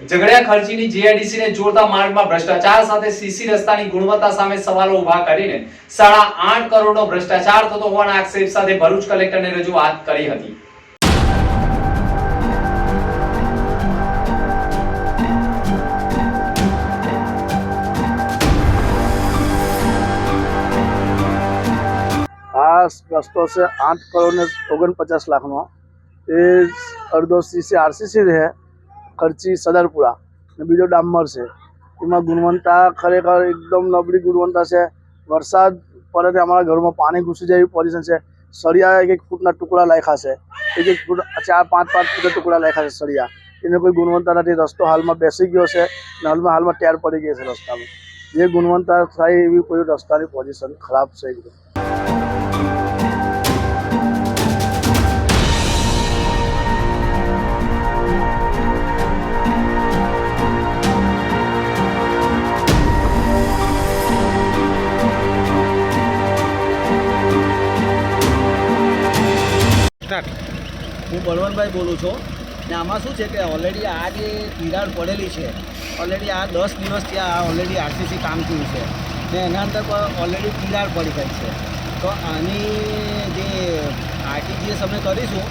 Jhagadia ખર્ચીની GIDC ને જોડતા માર્ગમાં ભ્રષ્ટાચાર સાથે સીસી રસ્તાની ગુણવત્તા સામે સવાલો ઊભા કરીને સાડા આઠ કરોડનો ભ્રષ્ટાચાર થતો હોવાના આક્ષેપ સાથે ભરૂચ કલેક્ટરને રજૂઆત કરી હતી. આ રસ્તો છે આઠ કરોડ ને ઓગણપચાસ લાખનો. એ અડધો સીસી, આરસીસી છે ખર્ચી સદરપુરા ને બીજો ડામર છે. એમાં ગુણવત્તા ખરેખર એકદમ નબળી ગુણવત્તા છે. વરસાદ પડે અમારા ઘરમાં પાણી ઘૂસી જાય એવી પોઝિશન છે. સળિયા એક એક ફૂટના ટુકડા લાખ્યા છે. એક એક ફૂટ ચાર પાંચ પાંચ ફૂટના ટુકડા લાખ્યા છે સળિયા. એને કોઈ ગુણવત્તા નથી. રસ્તો હાલમાં બેસી ગયો છે અને હાલમાં હાલમાં ટેર પડી ગઈ છે રસ્તામાં. જે ગુણવત્તા થાય એવી કોઈ રસ્તાની પોઝિશન ખરાબ છે. એકદમ હું બળવંતભાઈ બોલું છું ને આમાં શું છે કે ઓલરેડી આ જે તિરાડ પડેલી છે ઓલરેડી આ દસ દિવસથી આ ઓલરેડી આરસીસી કામ થયું છે ને એના અંદર પણ ઓલરેડી તિરાડ પડી ગઈ છે. તો આની જે આરટીજીએસ અમે કરીશું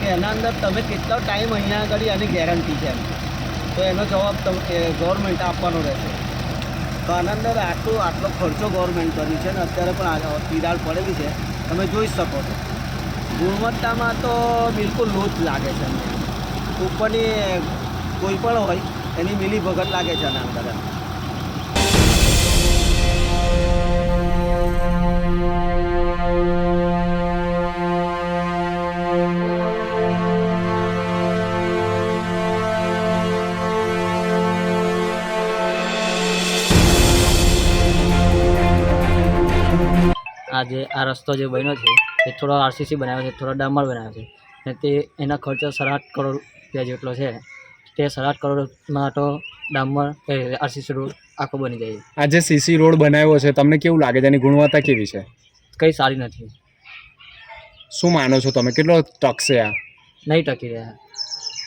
કે એના અંદર તમે કેટલો ટાઈમ અહીંયા આગળ આની ગેરંટી છે તો એનો જવાબ તમે ગવર્મેન્ટ આપવાનો રહેશે. તો આના અંદર આટલો આટલો ખર્ચો ગવર્મેન્ટ કર્યું છે ને અત્યારે પણ તિરાડ પડેલી છે, તમે જોઈ શકો છો. ગુણવત્તામાં તો બિલકુલ લોચ લાગે છે ઉપરની કોઈ પણ હોય, એની મિલી ભગત લાગે છે આના અંદર આ જે આ રસ્તો જે બન્યો છે એ થોડો આરસીસી બનાવ્યો છે થોડો ડામર બનાવ્યો છે. અને તે એના ખર્ચો સાડા કરોડ રૂપિયા જેટલો છે. તે આઠ કરોડમાં તો ડામર આરસીસી રોડ આખો બની જાય આ જે સીસી રોડ બનાવ્યો છે તમને કેવું લાગે છે? એની ગુણવત્તા કેવી છે? કંઈ સારી નથી. શું માનો છો તમે? કેટલો ટકશે આ? નહીં ટકી રહ્યા.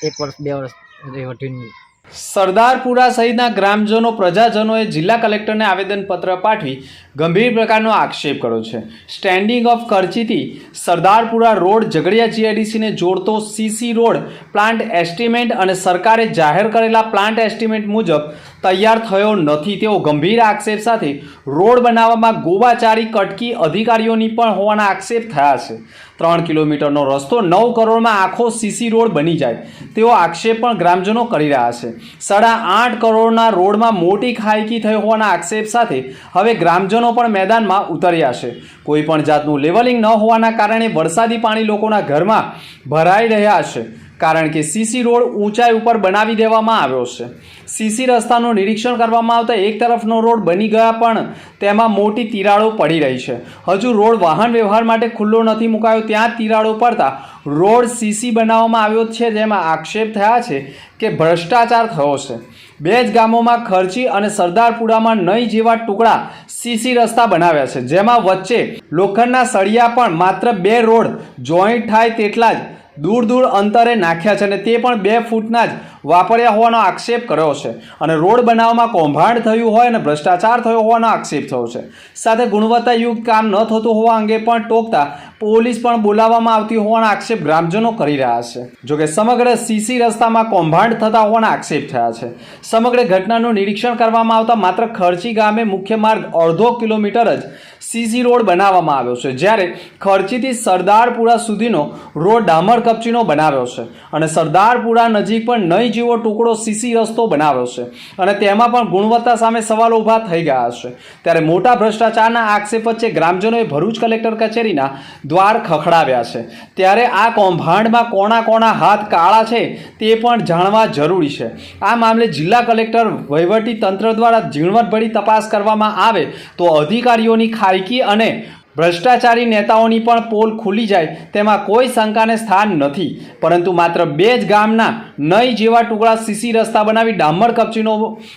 એક વર્ષ બે વર્ષ એ વટીને સરદારપુરા સહિતના ગ્રામજનો, પ્રજાજનોએ જિલ્લા કલેક્ટરને આવેદનપત્ર પાઠવી ગંભીર પ્રકારનો આક્ષેપ કર્યો છે. સ્ટેન્ડિંગ ઓફ કરચીથી સરદારપુરા રોડ ઝઘડિયા જીઆઈડીસીને જોડતો સીસી રોડ પ્લાન્ટ એસ્ટિમેટ અને સરકારે જાહેર કરેલા પ્લાન્ટ એસ્ટિમેટ મુજબ તૈયાર થયો નથી. તેવો ગંભીર આક્ષેપ સાથે રોડ બનાવવામાં ગોવાચારી કટકી અધિકારીઓની પણ હોવાના આક્ષેપ થયા છે. ત્રણ કિલોમીટરનો રસ્તો. નવ કરોડમાં આખો સીસી રોડ બની જાય. તેવો આક્ષેપ પણ ગ્રામજનો કરી રહ્યા છે. સાડા આઠ કરોડના રોડમાં મોટી ખાયકી થઈ હોવાના આક્ષેપ સાથે હવે ગ્રામજનો પણ મેદાનમાં ઉતર્યા છે. કોઈ પણ જાતનું લેવલિંગ ન હોવાના કારણે વરસાદી પાણી લોકોના ઘરમાં ભરાઈ રહ્યા છે. કારણ કે સીસી રોડ ઊંચાઈ ઉપર બનાવી દેવામાં આવ્યો છે. સીસી રસ્તાનું નિરીક્ષણ કરવામાં આવતા એક તરફનો રોડ બની ગયા પણ તેમાં મોટી તિરાડો પડી રહી છે. હજુ રોડ વાહન વ્યવહાર માટે ખુલ્લો નથી મુકાયો, ત્યાં તિરાડો પડતા રોડ સીસી બનાવવામાં આવ્યો છે, જેમાં આક્ષેપ થયા છે કે ભ્રષ્ટાચાર થયો છે. બે જ ગામોમાં ખર્ચી અને સરદારપુરામાં નઈ જેવા ટુકડા સીસી રસ્તા બનાવ્યા છે. જેમાં વચ્ચે લોખંડના સળિયા પણ માત્ર બે રોડ જોઈન્ટ થાય તેટલા જ દૂર દૂર અંતરે નાખ્યા છે અને તે પણ બે ફૂટના જ વાપર્યા હોવાનો આક્ષેપ કર્યો છે. અને રોડ બનાવવામાં કૌભાંડ થયું હોય અને ભ્રષ્ટાચાર થયો હોવાનો આક્ષેપ થયો છે. સાથે ગુણવત્તાયુક્ત કામ ન થતું હોવા અંગે પણ ટોકતા પોલીસ પણ બોલાવવામાં આવતી હોવાના આક્ષેપ ગ્રામજનો કરી રહ્યા છે. જોકે સમગ્ર સીસી રસ્તામાં કૌભાંડ થતા હોવાના આક્ષેપ થયા છે. સમગ્ર ઘટનાનું નિરીક્ષણ કરવામાં આવતા માત્ર ખર્ચી ગામે મુખ્ય માર્ગ અડધો કિલોમીટર જ સીસી રોડ બનાવવામાં આવ્યો છે. જ્યારે ખર્ચીથી સરદારપુરા સુધીનો રોડ ડામર કપચીનો બનાવ્યો છે અને સરદારપુરા નજીક પણ નહીં જેવો ટુકડો સીસી રસ્તો બનાવ્યો છે અને તેમાં પણ ગુણવત્તા સામે સવાલો ઊભા થઈ ગયા છે. ત્યારે મોટા ભ્રષ્ટાચારના આક્ષેપ વચ્ચે ગ્રામજનોએ ભરૂચ કલેક્ટર કચેરીના દ્વાર ખખડાવ્યા છે. ત્યારે આ કૌભાંડમાં કોણા કોણા હાથ કાળા છે તે પણ જાણવા જરૂરી છે. આ મામલે જિલ્લા કલેક્ટર વહીવટી તંત્ર દ્વારા ઝીણવટભરી તપાસ કરવામાં આવે તો અધિકારીઓની ખાયકી અને ભ્રષ્ટાચારી નેતાઓની પણ પોલ ખુલી જાય તેમાં કોઈ શંકાને સ્થાન નથી. પરંતુ માત્ર બે જ ગામના નઈ જેવા ટુકડા સીસી રસ્તા બનાવી ડામર કપચીનો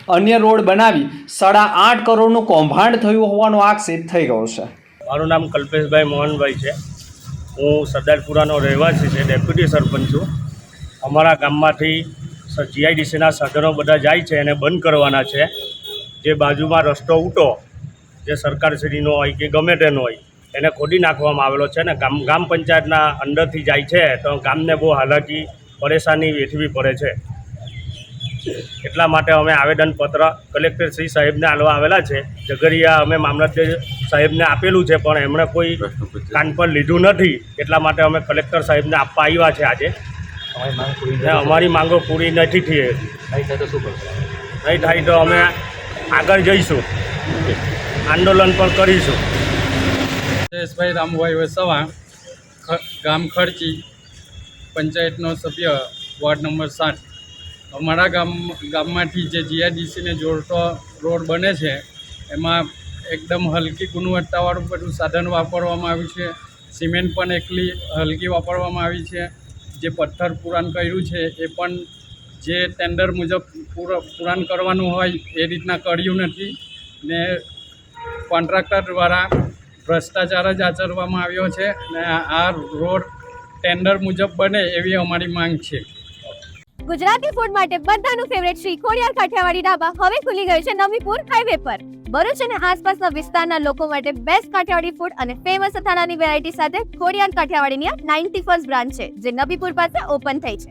અન્ય રોડ બનાવી સાડા આઠ કરોડનું કૌભાંડ થયું હોવાનો આક્ષેપ થઈ ગયો છે. મારું નામ કલ્પેશભાઈ મોહનભાઈ છે. હું સરદારપુરાનો રહેવાસી છે, ડેપ્યુટી સરપંચ છું. અમારા ગામમાંથી જીઆઈડીસીના સાધનો બધા જાય છે એને બંધ કરવાના છે. જે બાજુમાં રસ્તો ઉટો જે સરકારશ્રીનો હોય કે ગમે તેનો હોય એને ખોદી નાખવામાં આવેલો છે ને ગામ ગામ પંચાયતના અંદરથી જાય છે તો ગામને બહુ હાલાકી પરેશાની વેઠવી પડે છે. એટલા માટે અમે આવેદનપત્ર કલેક્ટર શ્રી સાહેબને આલવા આવેલા છે. ઝઘડિયા અમે મામલતદાર સાહેબને આપેલું છે પણ એમણે કોઈ કાન પર લીધું નથી. એટલા માટે અમે કલેક્ટર સાહેબને આપવા આવ્યા છે આજે. અમારી માંગો પૂરી નથી થઈ. નહીં થાય તો અમે આગળ જઈશું. આંદોલન પણ કરીશું. જયેશભાઈ રામભાઈ વસાવા ગામ ખર્ચી પંચાયતનો સભ્ય, વોર્ડ નંબર સાત. અમારા ગામ, ગામમાંથી જે જીઆઈડીસીને જોડતો રોડ બને છે, એમાં એકદમ હલકી ગુણવત્તાવાળું બધું સાધન વાપરવામાં આવ્યું છે. સિમેન્ટ પણ એકલી હલકી વાપરવામાં આવી છે. જે પથ્થર પુરાણ કર્યું છે, એ પણ જે ટેન્ડર મુજબ પૂર- પુરાણ કરવાનું હોય, એ રીતના કર્યું નથી. ને કોન્ટ્રાક્ટર દ્વારા ભ્રષ્ટાચાર જ આચરવામાં આવ્યો છે અને આ રોડ ટેન્ડર મુજબ બને એવી અમારી માંગ છે. ગુજરાતી ફૂડ માટે બધાનું ફેવરેટ શ્રી ખોડિયાર કાઠિયાવાડી ઢાબા હવે ખુલી ગયું છે નવીપુર હાઈવે પર. ભરૂચ અને આસપાસના વિસ્તારના લોકો માટે બેસ્ટ કાઠિયાવાડી ફૂડ અને ફેમસ અથાણાની વેરાયટી સાથે ખોડિયાર કાઠિયાવાડીની આ નાઇન્ટી ફર્સ્ટ બ્રાન્ચ છે, જે નબીપુર પાસે ઓપન થઈ છે.